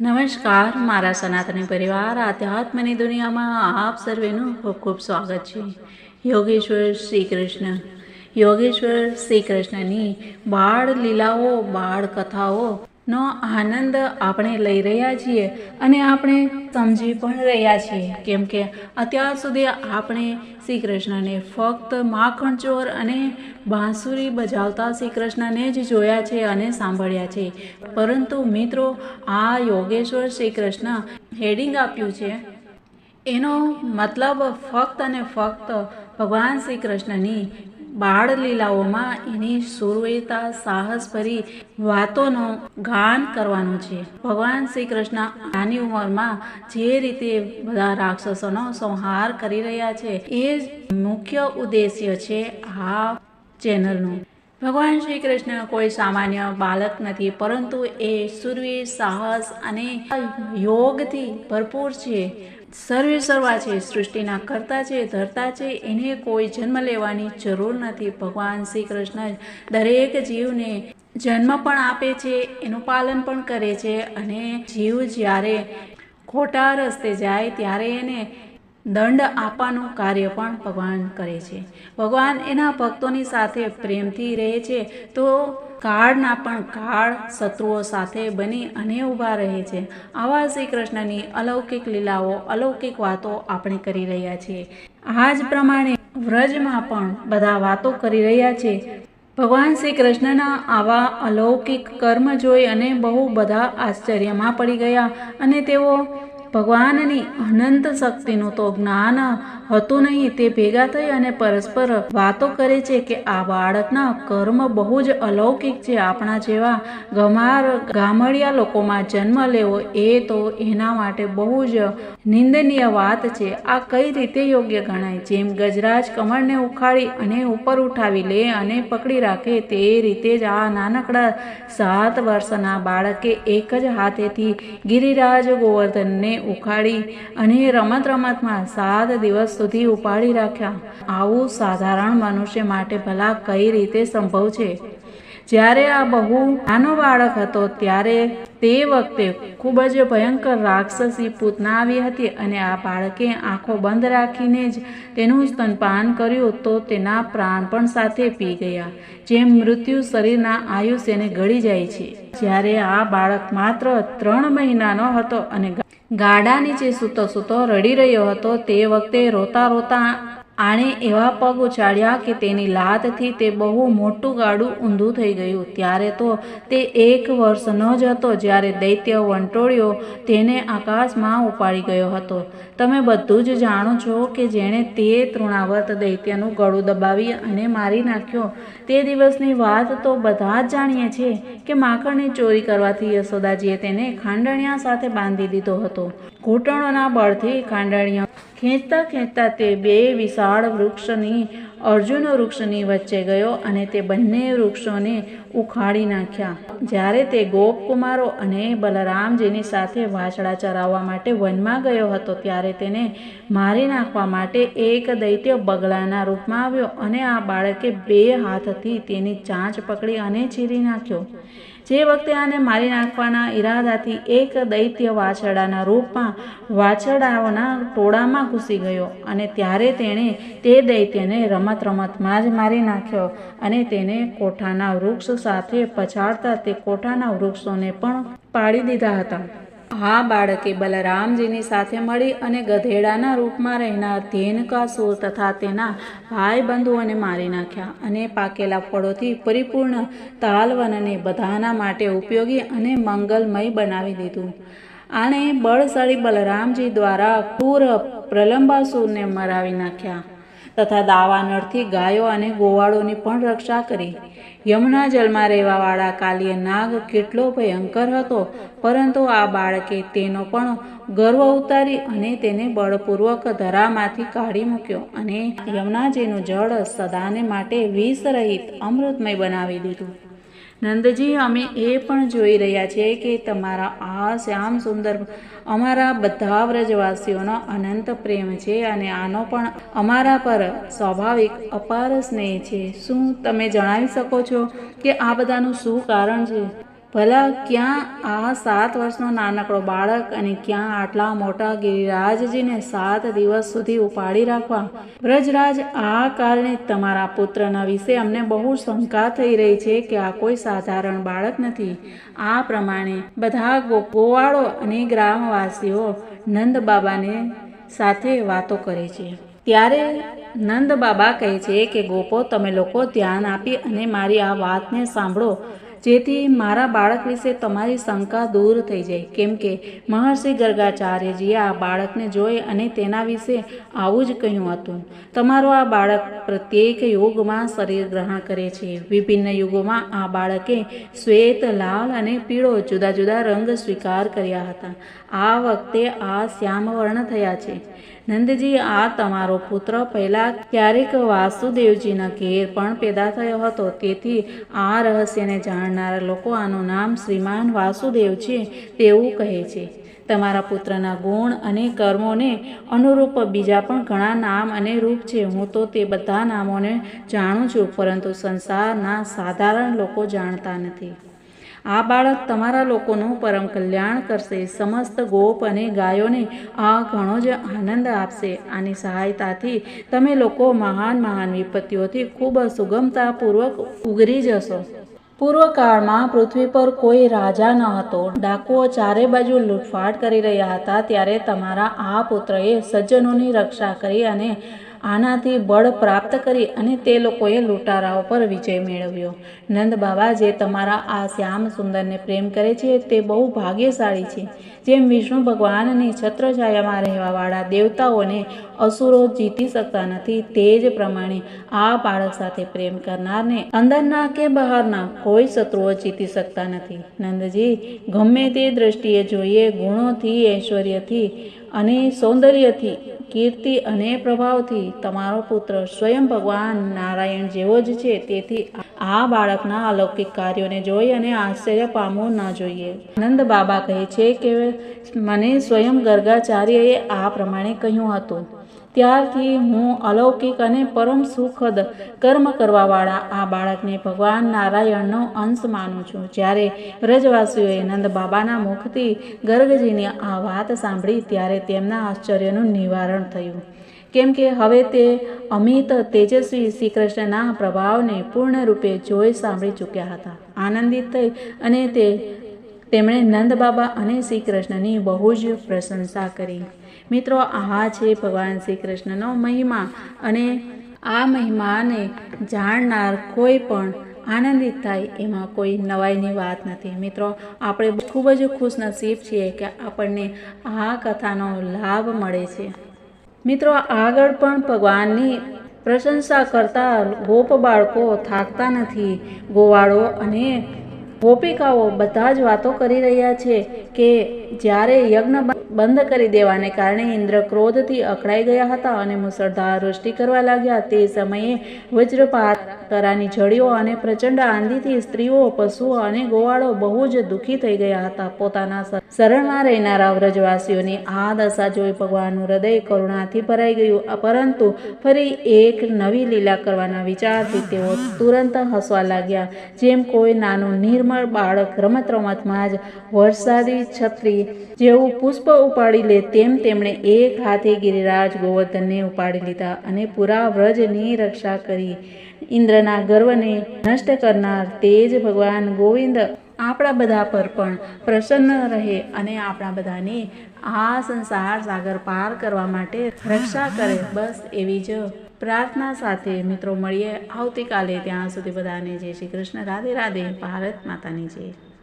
નમસ્કાર, મારા સનાતની પરિવાર, આધ્યાત્મની દુનિયામાં આપ સર્વેનું ખૂબ ખૂબ સ્વાગત છે. યોગેશ્વર શ્રી કૃષ્ણ યોગેશ્વર શ્રી કૃષ્ણની બાળ લીલાઓ બાળ કથાઓ નો આનંદ આપણે લઈ રહ્યા છીએ અને આપણે સમજી પણ રહ્યા છીએ. કેમ કે અત્યાર સુધી આપણે શ્રી કૃષ્ણને ફક્ત માખણ ચોર અને બાંસુરી બજાવતા શ્રી કૃષ્ણને જ જોયા છે અને સાંભળ્યા છે. પરંતુ મિત્રો, આ યોગેશ્વર શ્રી કૃષ્ણ હેડિંગ આપ્યું છે. એનો મતલબ ફક્ત અને ફક્ત ભગવાન શ્રી કૃષ્ણની બાળ લીલાઓમાં એની સુરવીરતા સાહસભરી વાતોનો ગાન કરવાનું છે. ભગવાન શ્રી કૃષ્ણ નાની ઉંમરમાં જે રીતે બધા રાક્ષસોનો સંહાર કરી રહ્યા છે, એ જ મુખ્ય ઉદ્દેશ્ય છે આ ચેનલનું. ભગવાન શ્રી કૃષ્ણ કોઈ સામાન્ય બાળક નથી, પરંતુ એ સુરવીર, સાહસ અને યોગથી ભરપૂર છે. સર્વે સર્વા છે, સૃષ્ટિના કરતા છે, ધરતા છે, એને કોઈ જન્મ લેવાની જરૂર નથી. ભગવાન શ્રી કૃષ્ણ દરેક જીવને જન્મ પણ આપે છે, એનું પાલન પણ કરે છે અને જીવ જ્યારે ખોટા રસ્તે જાય ત્યારે એને દંડ આપવાનું કાર્ય પણ ભગવાન કરે છે. ભગવાન એના ભક્તોની સાથે પ્રેમથી રહે છે, તો કાળના પણ કાળ શત્રુઓ સાથે બની અને ઊભા રહે છે. આવા શ્રી કૃષ્ણની અલૌકિક લીલાઓ, અલૌકિક વાતો આપણે કરી રહ્યા છીએ. આ જ પ્રમાણે વ્રજમાં પણ બધા વાતો કરી રહ્યા છે. ભગવાન શ્રી કૃષ્ણના આવા અલૌકિક કર્મ જોઈ અને બહુ બધા આશ્ચર્યમાં પડી ગયા અને તેઓ ભગવાનની અનંત શક્તિનું તો જ્ઞાન હતું નહીં. તે ભેગા થઈ અને પરસ્પર વાતો કરે છે કે આ બાળકના કર્મ બહુ જ અલૌકિક છે. આપણા જેવા ગમાર ગામડિયા લોકોમાં જન્મ લેવો એ તો એના માટે બહુ જ નિંદનીય વાત છે. આ કઈ રીતે યોગ્ય ગણાય? જેમ ગજરાજ કમળને ઉખાડી અને ઉપર ઉઠાવી લે અને પકડી રાખે તે રીતે જ આ નાનકડા સાત વર્ષના બાળકે એક જ હાથેથી ગિરિરાજ ગોવર્ધનને ઉખાડી અને રમત રમતમાં સાત દિવસ સુધી ઉપાડી રાખ્યા. આવું સાધારણ મનુષ્ય માટે ભલા કઈ રીતે સંભવ છે? જ્યારે આ બહુ નાનો બાળક હતો, ત્યારે તે વખતે ખૂબ જ ભયંકર રાક્ષસી પૂતના આવી હતી અને આ બાળકે આંખો બંધ રાખીને જ તેનું સ્તનપાન કર્યું તો તેના પ્રાણ પણ સાથે પી ગયા, જેમ મૃત્યુ શરીરના આયુષ્યને ગળી જાય છે. જ્યારે આ બાળક માત્ર ત્રણ મહિનાનો હતો અને ગાડા નીચે સૂતો સૂતો રડી રહ્યો હતો. તે વખતે રોતા રોતા આણે એવા પગ ઉછાળ્યા કે તેની લાતથી તે બહુ મોટું ગાડું ઊંધું થઈ ગયું. ત્યારે તો તે એક વર્ષનો જ હતો જ્યારે દૈત્ય વંટોળ્યો, તેને આકાશમાં ઉપાડી ગયો હતો. તમે બધું જ જાણો છો કે જેણે તે તૃણાવર્ત દૈત્યનું ગળું દબાવી અને મારી નાખ્યો. તે દિવસની વાત તો બધા જ જાણીએ છીએ કે માખણની ચોરી કરવાથી યશોદાજીએ તેને ખાંડણિયા સાથે બાંધી દીધો હતો. ઘૂંટણોના બળથી ખાંડણિયા ખેંચતા ખેંચતા તે બે વિશાળ વૃક્ષની, અર્જુન વૃક્ષની વચ્ચે ગયો અને તે બંને વૃક્ષોને ઉખાડી નાખ્યા. જ્યારે તે ગોપકુમારો અને બલરામજીની સાથે વાછડા ચરાવવા માટે વનમાં ગયો હતો, ત્યારે તેને મારી નાખવા માટે એક દૈત્ય બગલાના રૂપમાં આવ્યો અને આ બાળકે બે હાથથી તેની ચાંચ પકડી અને ચીરી નાખ્યો. જે વખતે આને મારી નાખવાના ઈરાદાથી એક દૈત્ય વાછરડાના રૂપમાં વાછરડાઓના ટોળામાં ઘૂસી ગયો અને ત્યારે તેણે તે દૈત્યને રમત રમતમાં જ મારી નાખ્યો અને તેને કોઠાના વૃક્ષ સાથે પછાડતા તે કોઠાના વૃક્ષોને પણ પાડી દીધા હતા. આ બાળકે બલરામજીની સાથે મળી અને ગધેડાના રૂપમાં રહેનાર ધેનકાસુર તથા તેના ભાઈ બંધુઓને મારી નાખ્યા અને પાકેલા ફળોથી પરિપૂર્ણ તાલવનને બધાના માટે ઉપયોગી અને મંગલમય બનાવી દીધું. આણે બળશાળી બલરામજી દ્વારા ક્રૂર પ્રલંબાસુરને મરાવી નાખ્યા. તથા દાવાનળથી ગાયો અને ગોવાળોની પણ રક્ષા કરી. યમુના જલમાં રહેવાવાળા કાલીય નાગ કેટલો ભયંકર હતો, પરંતુ આ બાળકે તેનો પણ ગર્વ ઉતારી અને તેને બળપૂર્વક ધરામાંથી કાઢી મૂક્યો અને યમુનાજીનું જળ સદાને માટે વિષરહિત, અમૃતમય બનાવી દીધું. નંદજી, અમે એ પણ જોઈ રહ્યા છીએ કે તમારા આ શ્યામ સુંદર, અમારા બધા વ્રજવાસીઓનો અનંત પ્રેમ છે અને આનો પણ અમારા પર સ્વાભાવિક અપાર સ્નેહ છે. શું તમે જણાવી શકો છો કે આ બધાનું શું કારણ છે? ભલા ક્યાં આ સાત વર્ષનો નાનકડો બાળક અને ક્યાં આટલા મોટા ગિરિરાજજીને સાત દિવસ સુધી ઉપાડી રાખવા? વ્રજરાજ આ કારણે તમારા પુત્રના વિશે અમને બહુ શંકા થઈ રહી છે કે આ કોઈ સાધારણ બાળક નથી. આ પ્રમાણે બધા ગોવાળો અને ગ્રામવાસીઓ નંદ બાબાને સાથે વાતો કરે છે. ત્યારે નંદ બાબા કહે છે કે, ગોપો, તમે લોકો ધ્યાન આપી અને મારી આ વાતને સાંભળો. જેથી મારા બાળક વિશે તમારી શંકા દૂર થઈ જાય. કેમ કે મહર્ષિ ગર્ગાચાર્યજીએ આ બાળકને જોઈ અને તેના વિશે આવું જ કહ્યું હતું. તમારો આ બાળક પ્રત્યેક યુગમાં શરીર ગ્રહણ કરે છે. વિભિન્ન યુગોમાં આ બાળકે શ્વેત, લાલ અને પીળો જુદા જુદા રંગ સ્વીકાર કર્યા હતા. આ વખતે આ શ્યામ વર્ણ થયા છે. નંદજી, આ તમારો પુત્ર પહેલા ક્યારેક વાસુદેવજીના ઘેર પણ પેદા થયો હતો. તેથી આ રહસ્યને જાણનારા લોકો આનું નામ શ્રીમાન વાસુદેવ છે તેવું કહે છે. તમારા પુત્રના ગુણ અને કર્મોને અનુરૂપ બીજા પણ ઘણા નામ અને રૂપ છે. હું તો તે બધા નામોને જાણું છું, પરંતુ સંસારના સાધારણ લોકો જાણતા નથી. આ બાળક તમારા લોકોનું પરમ કલ્યાણ કરશે. સમસ્ત ગોપ અને ગાયોને આ ઘણો જ આનંદ આપશે. આની સહાયતાથી તમે લોકો મહાન મહાન વિપત્તિઓથી ખૂબ સુગમતાપૂર્વક ઉગરી જશો. પૂર્વકાળમાં પૃથ્વી પર કોઈ રાજા ન હતો. ડાકુઓ ચારે બાજુ લૂંટફાટ કરી રહ્યા હતા ત્યારે તમારા આ પુત્રએ સજ્જનોની રક્ષા કરી અને આનાથી બળ પ્રાપ્ત કરી અને તે લોકોએ લૂંટારાઓ પર વિજય મેળવ્યો. નંદ બાબા જે તમારા આ શ્યામ સુંદરને પ્રેમ કરે છે, તે બહુ ભાગ્યશાળી છે. જેમ વિષ્ણુ ભગવાનની છત્રછાયામાં રહેવાવાળા દેવતાઓને અસુરો જીતી શકતા નથી, તે જ પ્રમાણે આ બાળક સાથે પ્રેમ કરનારને અંદરના કે બહારના કોઈ શત્રુઓ જીતી શકતા નથી. નંદજી, ગમે તે દ્રષ્ટિએ જોઈએ, ગુણોથી, ઐશ્વર્યથી અને સૌંદર્યથી કીર્તિ અને પ્રભાવથી તમારો પુત્ર સ્વયં ભગવાન નારાયણ જેવો જ છે. તેથી આ બાળકના અલૌકિક કાર્યોને જોઈ અને આશ્ચર્ય પામવું ન જોઈએ. આનંદ બાબા કહે છે કે, મને સ્વયં ગર્ગાચાર્યએ આ પ્રમાણે કહ્યું હતું. ત્યારથી હું અલૌકિક અને પરમ સુખદ કર્મ કરવાવાળા આ બાળકને ભગવાન નારાયણનો અંશ માનું છું. જ્યારે વ્રજવાસીઓએ નંદ બાબાના મુખથી ગર્ગજીની આ વાત સાંભળી, ત્યારે તેમના આશ્ચર્યનું નિવારણ થયું. કેમ કે હવે તે અમિત તેજસ્વી શ્રી કૃષ્ણના પ્રભાવને પૂર્ણ રૂપે જોઈ સાંભળી ચૂક્યા હતા. આનંદિત થઈ અને તે તેમણે નંદબાબા અને શ્રી કૃષ્ણની બહુ જ પ્રશંસા કરી. મિત્રો, આ છે ભગવાન શ્રી કૃષ્ણનો મહિમા અને આ મહિમાને જાણનાર કોઈ પણ આનંદિત થાય એમાં કોઈ નવાઈની વાત નથી. મિત્રો, આપણે ખૂબ જ ખુશનસીબ છીએ કે આપણને આ કથાનો લાભ મળે છે. મિત્રો, આગળ પણ ભગવાનની પ્રશંસા કરતા ગોપ બાળકો થાકતા નથી. ગોવાળો અને ગોપિકાઓ બધા જ વાતો કરી રહ્યા છે કે જ્યારે યજ્ઞ બંધ કરી દેવાને કારણે ઇન્દ્ર ક્રોધથી અકળાઈ ગયા હતા અને મુસળધાર વૃષ્ટિ કરવા લાગ્યા. તે સમયે વજ્રપાત, કરાની ઝડીઓ અને પ્રચંડ આંધીથી સ્ત્રીઓ, પશુઓ અને ગોવાળો બહુ જ દુઃખી થઈ ગયા હતા. પોતાના શરણમાં રહેનારા વ્રજવાસીઓની આ દશા જોઈ ભગવાનનું હૃદય કરુણાથી ભરાઈ ગયું. પરંતુ ફરી એક નવી લીલા કરવાના વિચારથી તેઓ તુરંત હસવા લાગ્યા. જેમ કોઈ નાનું નિર્મળ બાળક રમત રમતમાં જ વરસાદી છત્રી જેવું પુષ્પ ઉપાડી લે તેમ તેમણે એક હાથે ગિરિરાજ ગોવર્ધનને ઉપાડી લીધા અને પૂરા વ્રજની રક્ષા કરી. ઇન્દ્રના ગર્વને નષ્ટ કરનાર તેજ ભગવાન ગોવિંદ આપણા બધા પર પણ પ્રસન્ન રહે અને આપણા બધાને આ સંસાર સાગર પાર કરવા માટે રક્ષા કરે. બસ એવી જ પ્રાર્થના સાથે મિત્રો મળીએ. આવતીકાલે ત્યાં સુધી બધાને જય શ્રી કૃષ્ણ. રાધે રાધે. ભારત માતાની જય.